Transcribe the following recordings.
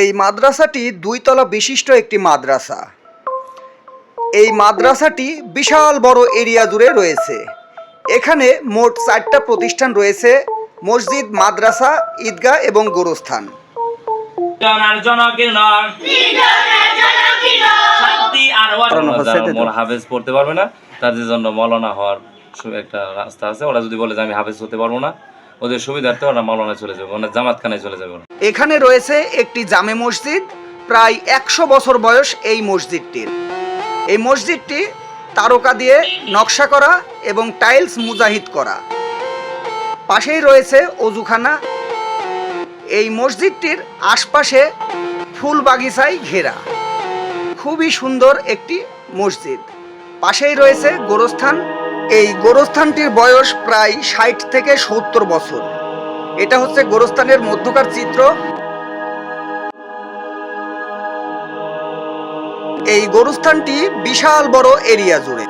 এই মাদ্রাসাটি দুইতলা বিশিষ্ট একটি মাদ্রাসা। এই মাদ্রাসাটি বিশাল বড় এরিয়া জুড়ে রয়েছে। এখানে মোট চারটা প্রতিষ্ঠান রয়েছে, মসজিদ, মাদ্রাসা, ঈদগাহ এবং গোরস্থান। হাফেজ পড়তে পারবে না, তাদের জন্য মৌলানা হওয়ার একটা রাস্তা আছে। ওরা যদি বলে যে আমি হাফেজ হতে পারব না, ওদের সুবিধার্থে ওরা মৌলানা চলে যাবে মানে জামাতখানায় চলে যাবে ওরা। এখানে রয়েছে একটি জামে মসজিদ, প্রায় একশো বছর বয়স এই মসজিদটির। এই মসজিদটি তারকা দিয়ে নকশা করা এবং টাইলস মুজাহিদ করা। পাশেই রয়েছে অজুখানা। এই মসজিদটির আশপাশে ফুল বাগিচায় ঘেরা। খুবই সুন্দর একটি মসজিদ। পাশেই রয়েছে গোরস্থান। এই গোরস্থানটির বয়স প্রায় ষাট থেকে সত্তর বছর। এটা হচ্ছে গোরস্থানের মধ্যকার চিত্র। এই গোরস্থানটি বিশাল বড় এরিয়া জুড়ে।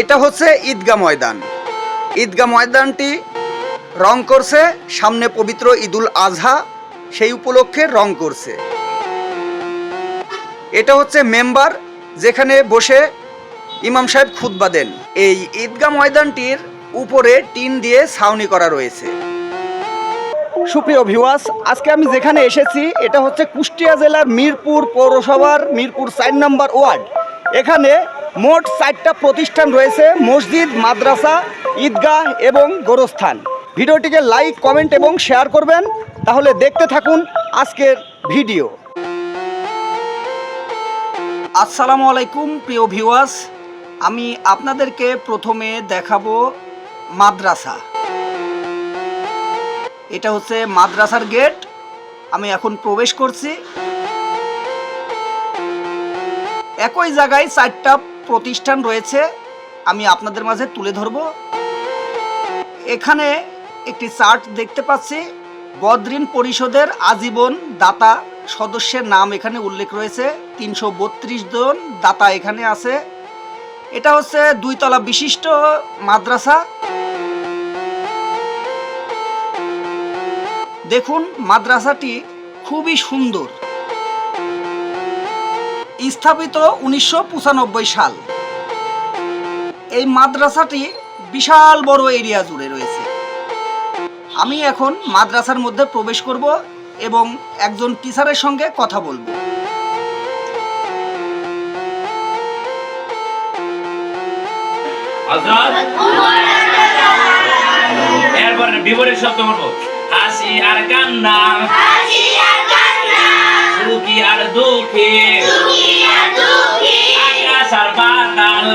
এটা হচ্ছে ঈদগা ময়দান। ঈদগা ময়দানটি রং করছে, সামনে পবিত্র ঈদুল আজহা, সেই উপলক্ষে রং করছে। এটা হচ্ছে মেম্বার, যেখানে বসে ইমাম সাহেব খুতবা দেন। এই ঈদগা ময়দানটির উপরে টিন দিয়ে ছাউনি করা রয়েছে। সুপ্রিয় ভিউয়ার্স আজকে আমি যেখানে এসেছি, এটা হচ্ছে কুষ্টিয়া জেলার মিরপুর পৌরসভার মিরপুর চার নম্বর ওয়ার্ড। এখানে মোট চারটা প্রতিষ্ঠান রয়েছে, মসজিদ, মাদ্রাসা, ঈদগাহ এবং গোরস্থান। ভিডিওটিকে লাইক কমেন্ট এবং শেয়ার করবেন, তাহলে দেখতে থাকুন আজকের ভিডিও। আসসালামু আলাইকুম, প্রিয় ভিউয়ার্স আমি আপনাদেরকে প্রথমে দেখাবো মাদ্রাসা। এটা হচ্ছে মাদ্রাসার গেট। আমি এখন প্রবেশ করছি। একই জায়গায় চারটা প্রতিষ্ঠান রয়েছে। আমি আপনাদের মাঝে তুলে ধরব। এখানে একটি চার্ট দেখতে পাচ্ছি। বদরিন পরিষদের আজীবন দাতা সদস্যের নাম এখানে উল্লেখ রয়েছে। তিনশো বত্রিশ জন দাতা এখানে আছে। এটা হচ্ছে দুইতলা বিশিষ্ট মাদ্রাসা। দেখুন, মাদ্রাসাটি খুবই সুন্দর। স্থাপিত উনিশশো পঁচানব্বই সাল। এই মাদ্রাসাটি বিশাল বড় এরিয়া জুড়ে রয়েছে। আমি এখন মাদ্রাসার মধ্যে প্রবেশ করব এবং একজন টিচারের সঙ্গে কথা বলব। হযরত এরপরে বিপরীত শব্দ করব হাসি আর কান্না। সুখী আর দুঃখী। আকাশ আর পাতাল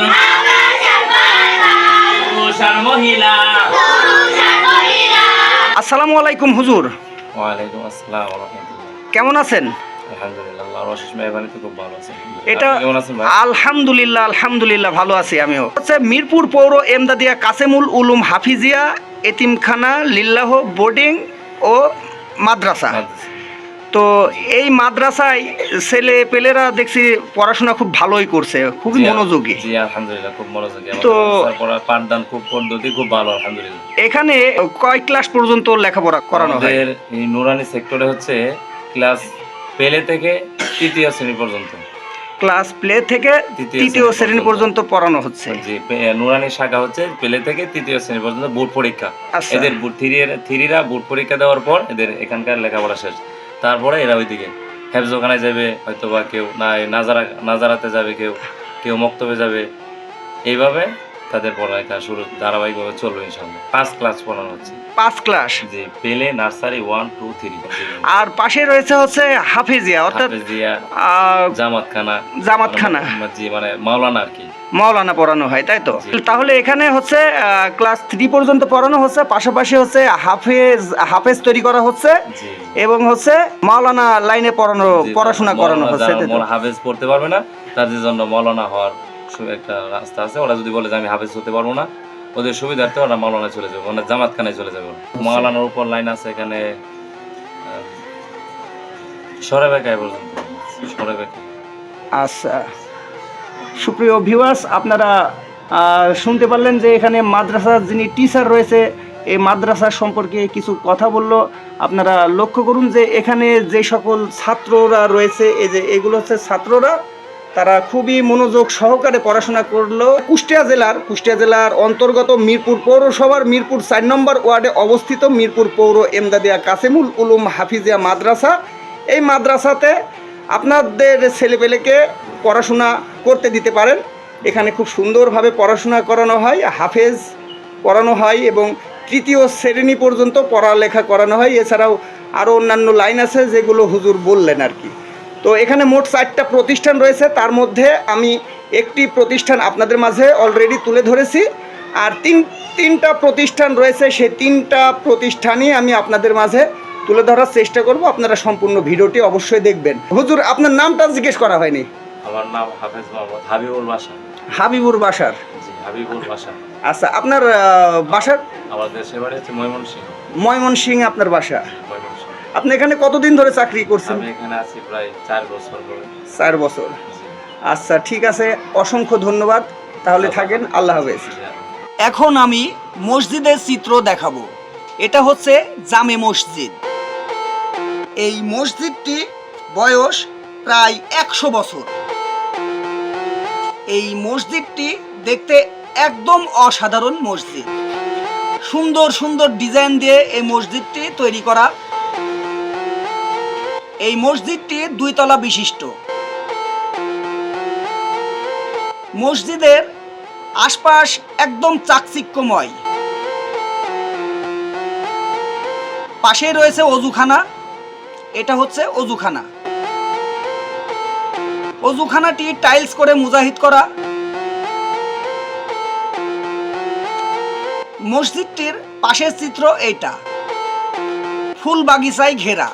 পুরুষ আর মহিলা। আসসালামু আলাইকুম হুজুর। ওয়ালাইকুম আসসালাম ওয়া রাহমাতুল্লাহ। কেমন আছেন? আলহামদুলিল্লাহ এটা আলহামদুলিল্লাহ আলহামদুলিল্লাহ ভালো আছি আমিও। হচ্ছে মিরপুর পৌর এমদাদিয়া কাসেমুল উলুম হাফিজিয়া এতিমখানা লিল্লাহ বোর্ডিং ও মাদ্রাসা। তো এই মাদ্রাসায় ছেলে পেলেরা দেখছি পড়াশোনা খুব ভালোই করছে খুবই মনোযোগী। জি আলহামদুলিল্লাহ খুব মনোযোগী। তো- পাঠদান খুব পদ্ধতি খুব ভালো আলহামদুলিল্লাহ। এখানে কয় ক্লাস পর্যন্ত লেখাপড়া করানো হয়? নুরানি সেক্টরে হচ্ছে ক্লাস পেলে থেকে তৃতীয় শ্রেণি পর্যন্ত। ক্লাস প্লে থেকে তৃতীয় শ্রেণি পর্যন্ত। পড়ানো হচ্ছে। যে পে- নুরানি শাখা হচ্ছে প্লে থেকে তৃতীয় শ্রেণি পর্যন্ত বোর্ড পরীক্ষা। আচ্ছা। এদের থ্রির থ্রিরা বোর্ড পরীক্ষা দেওয়ার পর এদের এখানকার লেখাপড়া শেষ। তারপরে এরা ওইদিকে হেফজোখানায় যাবে হয়তো বা কেউ না নাজারা নাজারাতে যাবে কেউ কেউ মক্তবে যাবে। এইভাবে তাদের পড়ালেখা শুরু ধারাবাহিকভাবে চলবে ইনশাল্লাহ পাঁচ ক্লাস পড়ানো হচ্ছে। পাঁচ ক্লাস? যে পেলে নার্সারি ওয়ান টু থ্রি। আর পাশে রয়েছে হচ্ছে হাফিজিয়া অর্থাৎ জামাতখানা। জামাতখানা। জি মানে মাওলানা আর কি। মাওলানা পড়ানো হয় তাই তো? তাহলে এখানে হচ্ছে ক্লাস থ্রি পর্যন্ত পড়ানো হচ্ছে পাশাপাশি হচ্ছে হাফেজ হাফেজ তৈরি করা হচ্ছে এবং হচ্ছে মাওলানা লাইনে পড়ানো পড়াশোনা করানো হচ্ছে হাফেজ পড়তে পারবে না তাদের জন্য মৌলানা হওয়ার একটা রাস্তা আছে। ওরা যদি বলে যে আমি হাফেজ হতে পারব না ওদের সুবিধার্থে ওরা মৌলানা চলে যাবে মানে জামাতখানায় চলে যাবে। ওরা। মৌলানার উপর লাইন আছে এখানে সরে বেকায় পর্যন্ত। সরে আচ্ছা। সুপ্রিয় ভিউয়ার্স আপনারা শুনতে পারলেন যে এখানে মাদ্রাসার যিনি টিচার রয়েছে এই মাদ্রাসা সম্পর্কে কিছু কথা বলল। আপনারা লক্ষ্য করুন যে এখানে যে সকল ছাত্ররা রয়েছে এই যে এগুলো হচ্ছে ছাত্ররা তারা খুবই মনোযোগ সহকারে পড়াশোনা করল। কুষ্টিয়া জেলার কুষ্টিয়া জেলার অন্তর্গত মিরপুর পৌরসভার মিরপুর চার নম্বর ওয়ার্ডে অবস্থিত মিরপুর পৌর এমদাদিয়া কাসেমুল উলুম হাফিজিয়া মাদ্রাসা। এই মাদ্রাসাতে আপনাদের ছেলেপেলেকে পড়াশোনা করতে দিতে পারেন। এখানে খুব সুন্দরভাবে পড়াশোনা করানো হয়, হাফেজ পড়ানো হয় এবং তৃতীয় শ্রেণি পর্যন্ত পড়ালেখা করানো হয়। এছাড়াও আরও অন্যান্য লাইন আছে যেগুলো হুজুর বললেন আর কি। তো এখানে মোট চারটা প্রতিষ্ঠান রয়েছে। তার মধ্যে আমি একটি প্রতিষ্ঠান আপনাদের মাঝে অলরেডি তুলে ধরেছি। আর তিন তিনটা প্রতিষ্ঠান রয়েছে সেই তিনটা প্রতিষ্ঠানই আমি আপনাদের মাঝে তুলে ধরার চেষ্টা করব। আপনারা সম্পূর্ণ ভিডিওটি অবশ্যই দেখবেন। হুজুর আপনার নামটা জিজ্ঞেস করা হয়নি। আমার নাম হাফেজ মোহাম্মদ হাবিবুল বাসা হাবিবুর বাসার জি হাবিবুল বাসা আচ্ছা আপনার বাসার আমার দেশের বাড়ি হচ্ছে ময়মনসিংহ। ময়মনসিং আপনার বাসা? ময়মনসিংহ। আপনি এখানে কতদিন ধরে চাকরি করছেন? আমি এখানে আছি প্রায় চার বছর ধরে। চার বছর। আচ্ছা ঠিক আছে অসংখ্য ধন্যবাদ। তাহলে থাকেন আল্লাহ হাফেজ। এখন আমি মসজিদের চিত্র দেখাবো। এটা হচ্ছে জামে মসজিদ। এই মসজিদটি বয়স প্রায় একশো বছর। এই মসজিদটি দেখতে একদম অসাধারণ মসজিদ। সুন্দর সুন্দর ডিজাইন দিয়ে এই মসজিদটি তৈরি করা এই মসজিদটি দুইতলা বিশিষ্ট। মসজিদের আশপাশ একদম চাকচিক্যময়। পাশেই রয়েছে অজুখানা, এটা হচ্ছে অজুখানা। অজুখানাটি টাইলস করে মুজাহিদ করা। মসজিদটির পাশের চিত্র এইটা। ফুল বাগিচায় ঘেরা।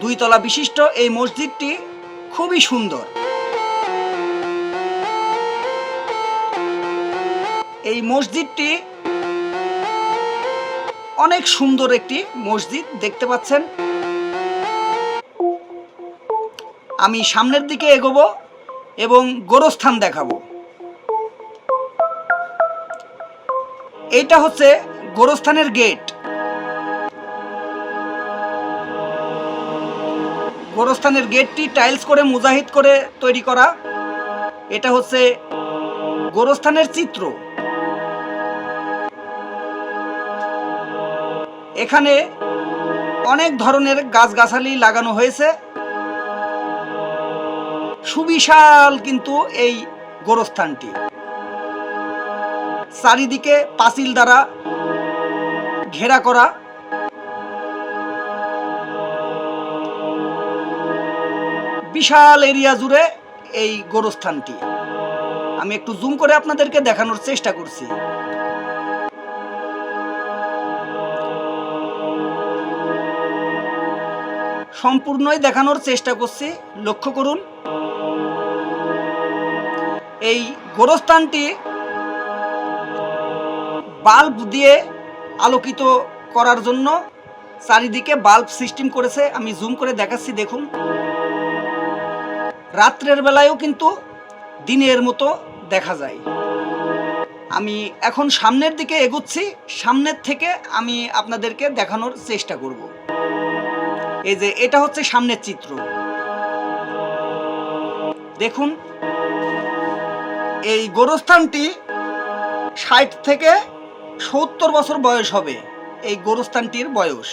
দুইতলা বিশিষ্ট এই মসজিদটি খুবই সুন্দর। এই মসজিদটি অনেক সুন্দর একটি মসজিদ, দেখতে পাচ্ছেন? আমি সামনের দিকে এগোবো এবং গোরস্থান দেখাবো। এইটা হচ্ছে গোরস্থানের গেট। গোরস্থানের গেটটি টাইলস করে মুজাহিদ করে তৈরি করা। এটা হচ্ছে গোরস্থানের চিত্র। এখানে অনেক ধরনের গাছগাছালি লাগানো হয়েছে। সুবিশাল কিন্তু এই গোরস্থানটি। চারিদিকে পাঁচিল দ্বারা ঘেরা করা। বিশাল এরিয়া জুড়ে এই গোরস্থানটি। আমি একটু জুম করে আপনাদেরকে দেখানোর চেষ্টা করছি। সম্পূর্ণই দেখানোর চেষ্টা করছি, লক্ষ্য করুন। এই গোরস্থানটি বাল্ব দিয়ে আলোকিত করার জন্য চারিদিকে বাল্ব সিস্টেম করেছে। আমি জুম করে দেখাচ্ছি, দেখুন। রাত্রের বেলায়ও কিন্তু দিনের মতো দেখা যায়। আমি এখন সামনের দিকে এগুচ্ছি, সামনের থেকে আমি আপনাদেরকে দেখানোর চেষ্টা করব। এই যে, এটা হচ্ছে সামনের চিত্র। দেখুন, এই গোরস্থানটি ষাট থেকে সত্তর বছর বয়স হবে, এই গোরস্থানটির বয়স।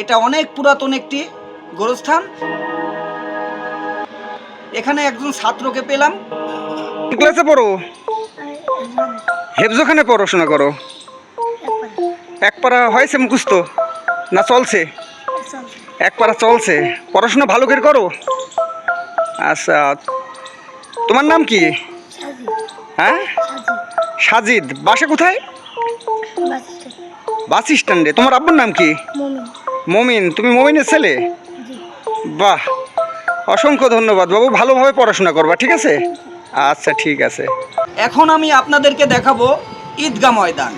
এটা অনেক পুরাতন একটি গোরস্থান। এখানে একজন ছাত্রকে পেলাম। ক্লাসে পড়ো? হেফজোখানে পড়াশোনা করো। এক পারা হয়েছে মুখস্থ না চলছে? এক পারা চলছে। পড়াশোনা ভালো করে করো? আচ্ছা তোমার নাম কি? হ্যাঁ? সাজিদ। বাসা কোথায়? বাস স্ট্যান্ডে। তোমার আব্বুর নাম কি? মমিন। তুমি মমিনের ছেলে? বাহ। অসংখ্য ধন্যবাদ বাবু, ভালোভাবে পড়াশোনা করবা, ঠিক আছে? আচ্ছা ঠিক আছে। এখন আমি আপনাদেরকে দেখাবো ঈদগাহ ময়দান।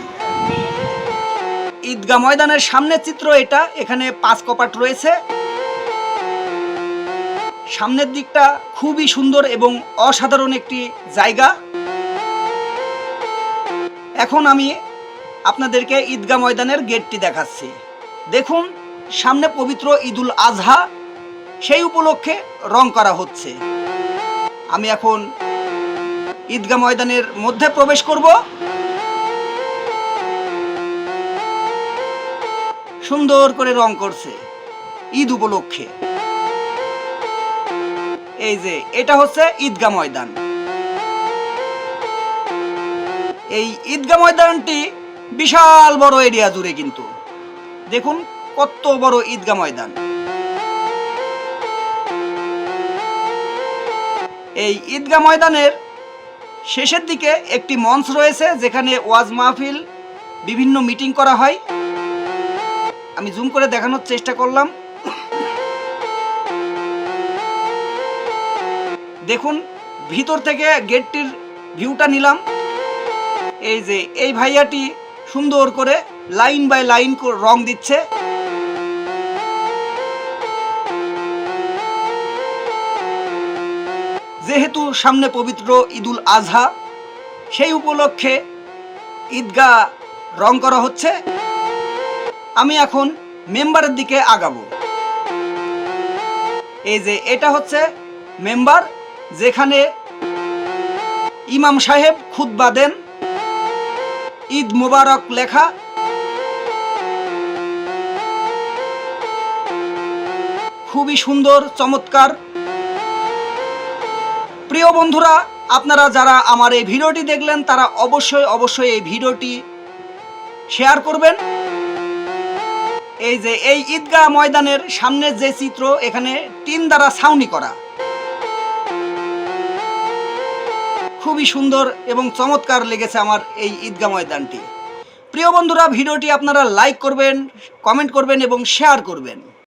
ঈদগাহ ময়দানের সামনের চিত্র এটা, এখানে পাঁচ কপাট রয়েছে। সামনের দিকটা খুবই সুন্দর এবং অসাধারণ একটি জায়গা। এখন আমি আপনাদেরকে ঈদগাহ ময়দানের গেটটি দেখাচ্ছি। দেখুন, সামনে পবিত্র ঈদুল আজহা সেই উপলক্ষে রং করা হচ্ছে। আমি এখন ঈদগাহ ময়দানের মধ্যে প্রবেশ করব। সুন্দর করে রং করছে ঈদ উপলক্ষে। এই যে, এটা হচ্ছে ঈদগাহ ময়দান। এই ঈদগাহ ময়দানটি বিশাল বড় এরিয়া জুড়ে কিন্তু। দেখুন, কত বড় ঈদগাহ ময়দান। এই ঈদগাহ ময়দানের শেষের দিকে একটি মঞ্চ রয়েছে, যেখানে ওয়াজ মাহফিল, বিভিন্ন মিটিং করা হয়। আমি জুম করে দেখানোর চেষ্টা করলাম। দেখুন, ভিতর থেকে গেটটির ভিউটা নিলাম। এই যে, এই ভাইয়াটি সুন্দর করে লাইন বাই লাইন রং দিচ্ছে। যেহেতু সামনে পবিত্র ঈদুল আজহা, সেই উপলক্ষে ঈদগাহ রং করা হচ্ছে। আমি এখন মেম্বারের দিকে আগাবো। এই যে এটা হচ্ছে মেম্বার, যেখানে ইমাম সাহেব খুতবা দেন। ঈদ মোবারক লেখা। খুবই সুন্দর, চমৎকার প্রিয় বন্ধুরা, আপনারা যারা আমার এই ভিডিওটি দেখলেন, তারা অবশ্যই অবশ্যই এই ভিডিওটি শেয়ার করবেন। এই যে এই ঈদগাহ ময়দানের সামনের যে চিত্র, এখানে টিন দ্বারা ছাউনি করা। খুবই সুন্দর এবং চমৎকার লেগেছে আমার এই ঈদগাহ ময়দানটি। প্রিয় বন্ধুরা, ভিডিওটি আপনারা লাইক করবেন কমেন্ট করবেন এবং শেয়ার করবেন।